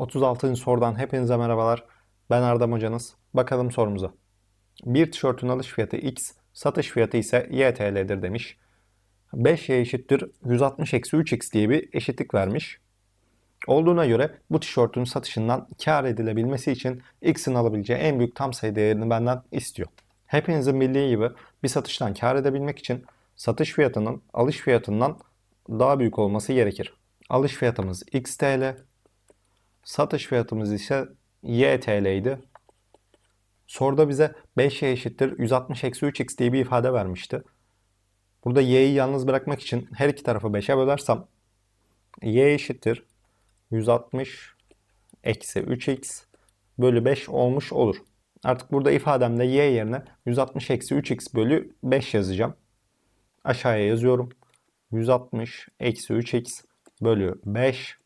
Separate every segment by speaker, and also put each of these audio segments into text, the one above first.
Speaker 1: 36. sorudan hepinize merhabalar. Ben Erdem hocanız. Bakalım sorumuza. Bir tişörtün alış fiyatı X, satış fiyatı ise Y TL'dir demiş. 5Y eşittir 160 eksi 3X diye bir eşitlik vermiş. Olduğuna göre bu tişörtün satışından kar edilebilmesi için X'in alabileceği en büyük tam sayı değerini benden istiyor. Hepinizin bildiği gibi bir satıştan kar edebilmek için satış fiyatının alış fiyatından daha büyük olması gerekir. Alış fiyatımız X TL, satış fiyatımız ise Y TL idi. Soruda bize 5Y eşittir 160 eksi 3X diye bir ifade vermişti. Burada Y'yi yalnız bırakmak için her iki tarafı 5'e bölersem Y eşittir 160 eksi 3x bölü 5 olmuş olur. Artık burada ifademde y yerine 160 eksi 3x bölü 5 yazacağım. Aşağıya yazıyorum. 160 eksi 3x bölü 5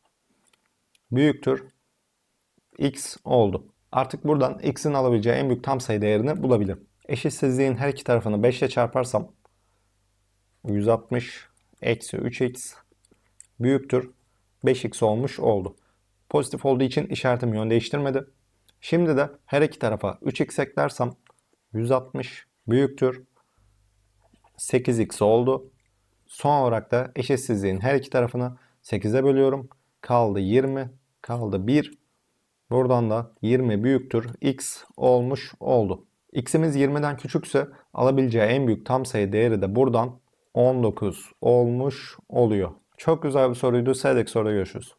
Speaker 1: büyüktür x oldu. Artık buradan x'in alabileceği en büyük tam sayı değerini bulabilirim. Eşitsizliğin her iki tarafını 5 ile çarparsam 160 eksi 3x büyüktür 5x olmuş oldu. Pozitif olduğu için işaretim yön değiştirmedi. Şimdi de her iki tarafa 3x eklersem 160 büyüktür 8x oldu. Son olarak da eşitsizliğin her iki tarafını 8'e bölüyorum. Kaldı 20, kaldı 1. Buradan da 20 büyüktür x olmuş oldu. x'imiz 20'den küçükse alabileceği en büyük tam sayı değeri de buradan 19 olmuş oluyor. Çok güzel bir soruydu. Sıradaki soruda görüşürüz.